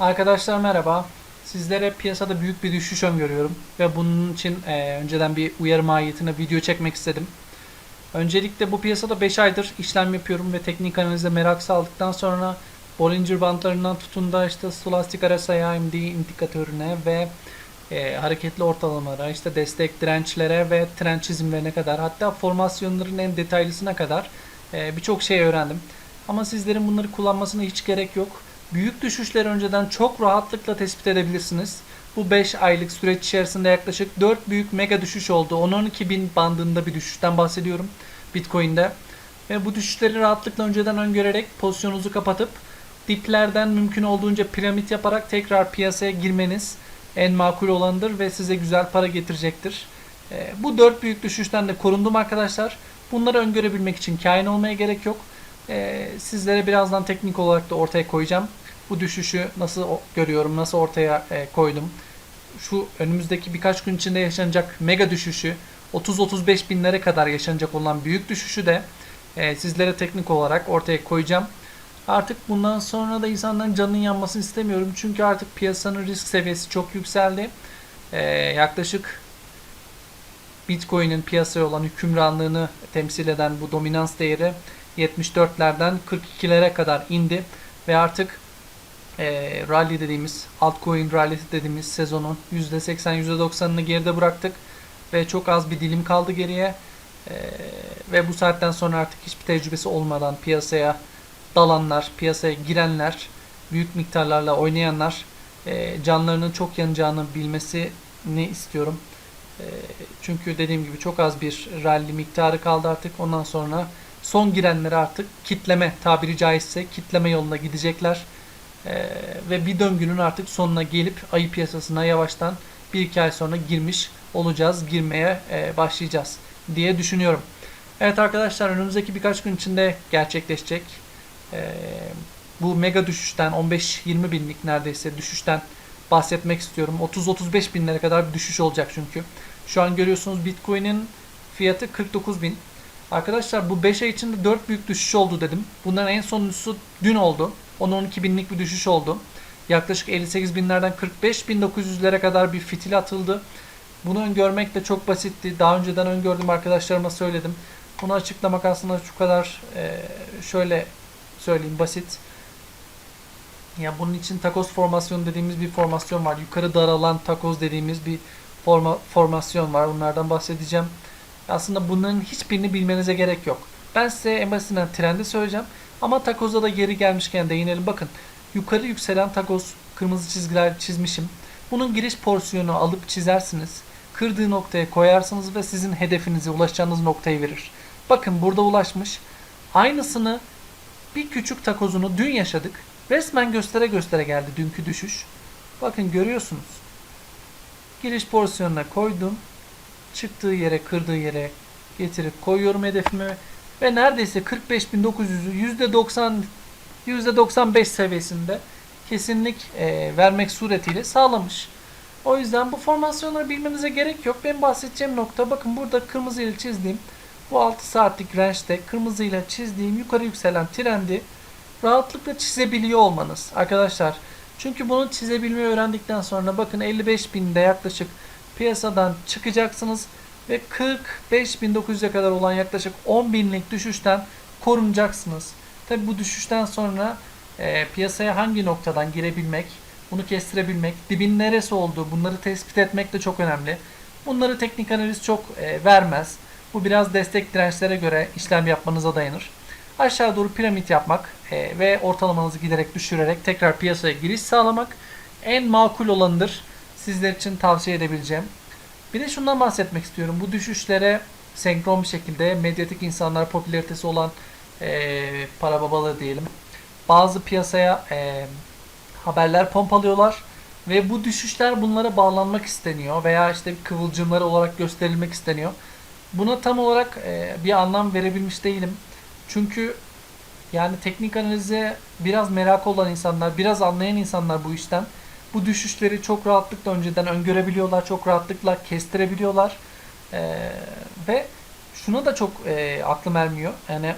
Arkadaşlar merhaba. Sizlere piyasada büyük bir düşüş öngörüyorum ve bunun için e, önceden bir uyarı mahiyetine video çekmek istedim. Öncelikle bu piyasada 5 aydır işlem yapıyorum ve teknik analize merak saldıktan sonra Bollinger bandlarından tutun da işte Stochastic RSI AMD indikatörüne ve e, hareketli ortalamalara, işte destek dirençlere ve trend çizimlerine kadar hatta formasyonların en detaylısına kadar e, birçok şey öğrendim. Ama sizlerin bunları kullanmasına hiç gerek yok. Büyük düşüşleri önceden çok rahatlıkla tespit edebilirsiniz. Bu 5 aylık süreç içerisinde yaklaşık 4 büyük mega düşüş oldu. 10-12 bin bandında bir düşüşten bahsediyorum Bitcoin'de. Ve bu düşüşleri rahatlıkla önceden öngörerek pozisyonunuzu kapatıp diplerden mümkün olduğunca piramit yaparak tekrar piyasaya girmeniz en makul olanıdır ve size güzel para getirecektir. E, bu 4 büyük düşüşten de korundum arkadaşlar. Bunları öngörebilmek için kain olmaya gerek yok. E, sizlere birazdan teknik olarak da ortaya koyacağım. Bu düşüşü nasıl görüyorum, nasıl ortaya e, koydum. Şu önümüzdeki birkaç gün içinde yaşanacak mega düşüşü 30-35 binlere kadar yaşanacak olan büyük düşüşü de e, sizlere teknik olarak ortaya koyacağım. Artık bundan sonra da insanların canının yanmasını istemiyorum. Çünkü artık piyasanın risk seviyesi çok yükseldi. E, yaklaşık Bitcoin'in piyasaya olan hükümranlığını temsil eden bu dominans değeri 74'lerden 42'lere kadar indi ve artık e, rally dediğimiz altcoin rally dediğimiz sezonun %80 %90'ını geride bıraktık ve çok az bir dilim kaldı geriye E, ve bu saatten sonra artık hiçbir tecrübesi olmadan piyasaya dalanlar, piyasaya girenler, büyük miktarlarla oynayanlar e, canlarının çok yanacağını bilmesini istiyorum. E, çünkü dediğim gibi çok az bir rally miktarı kaldı artık. Ondan sonra son girenleri artık kitleme tabiri caizse kitleme yoluna gidecekler. Ee, ve bir döngünün artık sonuna gelip ayı piyasasına yavaştan bir iki ay sonra girmiş olacağız, girmeye e, başlayacağız diye düşünüyorum. Evet arkadaşlar önümüzdeki birkaç gün içinde gerçekleşecek. Ee, bu mega düşüşten 15-20 binlik neredeyse düşüşten bahsetmek istiyorum. 30-35 binlere kadar bir düşüş olacak çünkü. Şu an görüyorsunuz Bitcoin'in fiyatı 49 bin. Arkadaşlar bu 5 ay içinde 4 büyük düşüş oldu dedim. Bunların en sonuncusu dün oldu. 10-12 binlik bir düşüş oldu. Yaklaşık 58 binlerden 45 bin 900'lere kadar bir fitil atıldı. Bunu öngörmek de çok basitti. Daha önceden öngördüm arkadaşlarıma söyledim. Bunu açıklamak aslında şu kadar e, şöyle söyleyeyim basit. Ya bunun için takoz formasyon dediğimiz bir formasyon var. Yukarı daralan takoz dediğimiz bir forma, formasyon var. Bunlardan bahsedeceğim. Aslında bunların hiçbirini bilmenize gerek yok. Ben size en basitinden trendi söyleyeceğim. Ama takoza da geri gelmişken değinelim. Bakın yukarı yükselen takoz kırmızı çizgiler çizmişim. Bunun giriş porsiyonu alıp çizersiniz. Kırdığı noktaya koyarsınız ve sizin hedefinize ulaşacağınız noktayı verir. Bakın burada ulaşmış. Aynısını bir küçük takozunu dün yaşadık. Resmen göstere göstere geldi dünkü düşüş. Bakın görüyorsunuz. Giriş pozisyonuna koydum. Çıktığı yere, kırdığı yere getirip koyuyorum hedefimi ve neredeyse 45.900'ü %90 %95 seviyesinde kesinlik e, vermek suretiyle sağlamış. O yüzden bu formasyonları bilmenize gerek yok. Ben bahsedeceğim nokta bakın burada kırmızı ile çizdiğim bu 6 saatlik range'de kırmızı ile çizdiğim yukarı yükselen trendi rahatlıkla çizebiliyor olmanız arkadaşlar. Çünkü bunu çizebilmeyi öğrendikten sonra bakın 55 binde yaklaşık piyasadan çıkacaksınız ve 45.900'e kadar olan yaklaşık 10 binlik düşüşten korunacaksınız. Tabi bu düşüşten sonra e, piyasaya hangi noktadan girebilmek, bunu kestirebilmek, dibin neresi olduğu bunları tespit etmek de çok önemli. Bunları teknik analiz çok e, vermez. Bu biraz destek dirençlere göre işlem yapmanıza dayanır. Aşağı doğru piramit yapmak e, ve ortalamanızı giderek düşürerek tekrar piyasaya giriş sağlamak en makul olanıdır. Sizler için tavsiye edebileceğim. Bir de şundan bahsetmek istiyorum. Bu düşüşlere senkron bir şekilde medyatik insanlar popülaritesi olan e, para babaları diyelim. Bazı piyasaya e, haberler pompalıyorlar ve bu düşüşler bunlara bağlanmak isteniyor veya işte kıvılcımları olarak gösterilmek isteniyor. Buna tam olarak e, bir anlam verebilmiş değilim. Çünkü yani teknik analize biraz merak olan insanlar, biraz anlayan insanlar bu işten bu düşüşleri çok rahatlıkla önceden öngörebiliyorlar, çok rahatlıkla kestirebiliyorlar. Ee, ve şuna da çok e, aklım ermiyor. Yani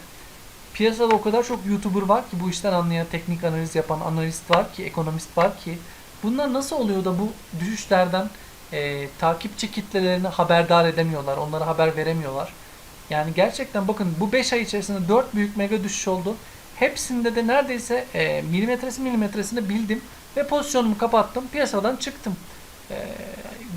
piyasada o kadar çok YouTuber var ki bu işten anlayan, teknik analiz yapan analist var ki, ekonomist var ki bunlar nasıl oluyor da bu düşüşlerden e, takipçi kitlelerini haberdar edemiyorlar, onlara haber veremiyorlar. Yani gerçekten bakın bu 5 ay içerisinde 4 büyük mega düşüş oldu. Hepsinde de neredeyse e, milimetresi milimetresini bildim ve pozisyonumu kapattım, piyasadan çıktım. E,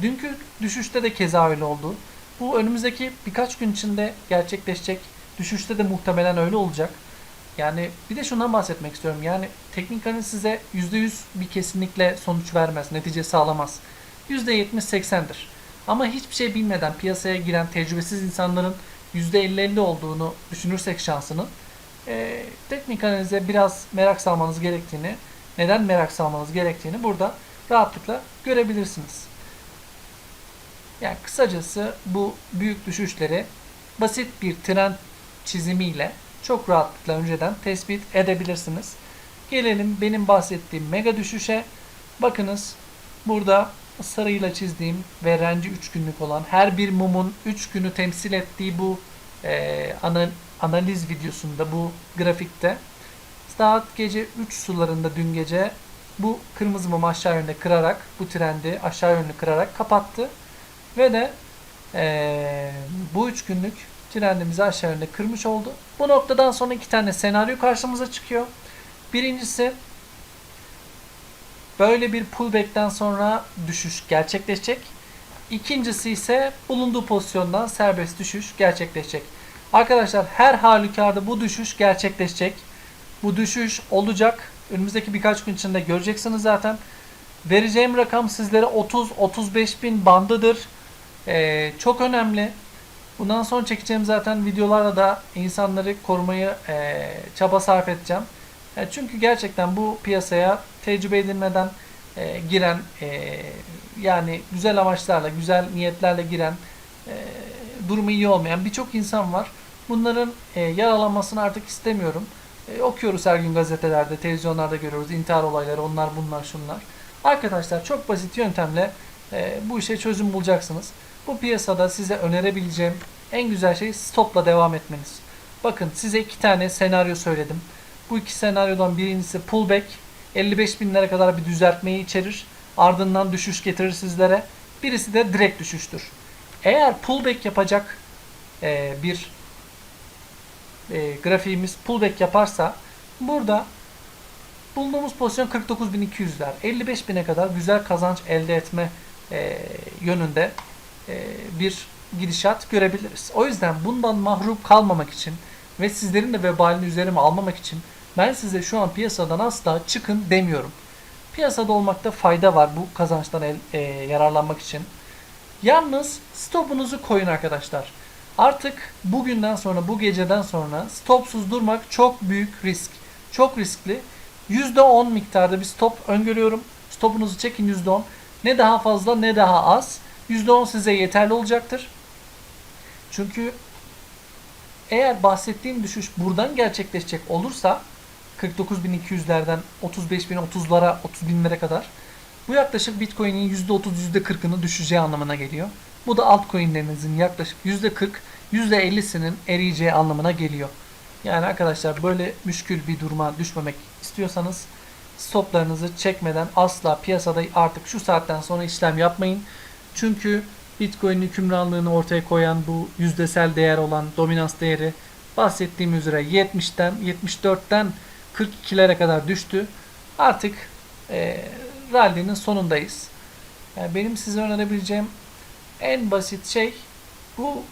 dünkü düşüşte de keza öyle oldu. Bu önümüzdeki birkaç gün içinde gerçekleşecek. Düşüşte de muhtemelen öyle olacak. Yani bir de şundan bahsetmek istiyorum. Yani teknik analiz size %100 bir kesinlikle sonuç vermez, netice sağlamaz. %70-80'dir. Ama hiçbir şey bilmeden piyasaya giren tecrübesiz insanların %50-50 olduğunu düşünürsek şansının e, teknik analize biraz merak salmanız gerektiğini, neden merak salmanız gerektiğini burada rahatlıkla görebilirsiniz. Yani kısacası bu büyük düşüşleri basit bir trend çizimiyle çok rahatlıkla önceden tespit edebilirsiniz. Gelelim benim bahsettiğim mega düşüşe. Bakınız burada sarıyla çizdiğim ve renci 3 günlük olan her bir mumun 3 günü temsil ettiği bu e, ana, analiz videosunda bu grafikte saat gece 3 sularında dün gece bu kırmızı mumu aşağı yönde kırarak bu trendi aşağı yönlü kırarak kapattı. Ve de eee, bu üç günlük trendimizi aşağı yönde kırmış oldu. Bu noktadan sonra iki tane senaryo karşımıza çıkıyor. Birincisi böyle bir pullback'ten sonra düşüş gerçekleşecek. İkincisi ise bulunduğu pozisyondan serbest düşüş gerçekleşecek. Arkadaşlar her halükarda bu düşüş gerçekleşecek. Bu düşüş olacak. Önümüzdeki birkaç gün içinde göreceksiniz zaten. Vereceğim rakam sizlere 30-35 bin bandıdır. Ee, çok önemli. Bundan sonra çekeceğim zaten videolarla da insanları korumayı e, çaba sarf edeceğim. E, çünkü gerçekten bu piyasaya tecrübe edilmeden e, giren e, yani güzel amaçlarla, güzel niyetlerle giren e, durumu iyi olmayan birçok insan var. Bunların e, yaralanmasını artık istemiyorum. E, okuyoruz her gün gazetelerde, televizyonlarda görüyoruz intihar olayları, onlar bunlar şunlar. Arkadaşlar çok basit yöntemle e, bu işe çözüm bulacaksınız. Bu piyasada size önerebileceğim en güzel şey stopla devam etmeniz. Bakın size iki tane senaryo söyledim. Bu iki senaryodan birincisi pullback. 55 binlere kadar bir düzeltmeyi içerir. Ardından düşüş getirir sizlere. Birisi de direkt düşüştür. Eğer pullback yapacak e, bir e, grafiğimiz pullback yaparsa burada bulunduğumuz pozisyon 49.200'ler. 55.000'e kadar güzel kazanç elde etme e, yönünde e, bir gidişat görebiliriz. O yüzden bundan mahrum kalmamak için ve sizlerin de vebalini üzerime almamak için ben size şu an piyasadan asla çıkın demiyorum. Piyasada olmakta fayda var bu kazançtan el, e, yararlanmak için. Yalnız stopunuzu koyun arkadaşlar. Artık bugünden sonra, bu geceden sonra stopsuz durmak çok büyük risk. Çok riskli. %10 miktarda bir stop öngörüyorum. Stopunuzu çekin %10. Ne daha fazla ne daha az. %10 size yeterli olacaktır. Çünkü eğer bahsettiğim düşüş buradan gerçekleşecek olursa 49.200'lerden 35.030'lara 30.000'lere kadar bu yaklaşık Bitcoin'in %30 %40'ını düşeceği anlamına geliyor. Bu da altcoin'lerinizin yaklaşık %40 %50'sinin eriyeceği anlamına geliyor. Yani arkadaşlar böyle müşkül bir duruma düşmemek istiyorsanız stoplarınızı çekmeden asla piyasada artık şu saatten sonra işlem yapmayın. Çünkü Bitcoin'in hükümranlığını ortaya koyan bu yüzdesel değer olan dominans değeri bahsettiğim üzere 70'ten 74'ten 42'lere kadar düştü. Artık e, rally'nin sonundayız. Yani benim size önerebileceğim en basit şey bu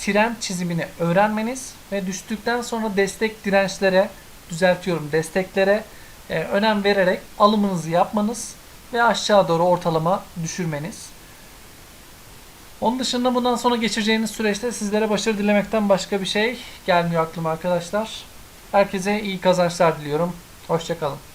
trend çizimini öğrenmeniz ve düştükten sonra destek dirençlere düzeltiyorum desteklere e, önem vererek alımınızı yapmanız ve aşağı doğru ortalama düşürmeniz. Onun dışında bundan sonra geçireceğiniz süreçte sizlere başarı dilemekten başka bir şey gelmiyor aklıma arkadaşlar. Herkese iyi kazançlar diliyorum. Hoşçakalın.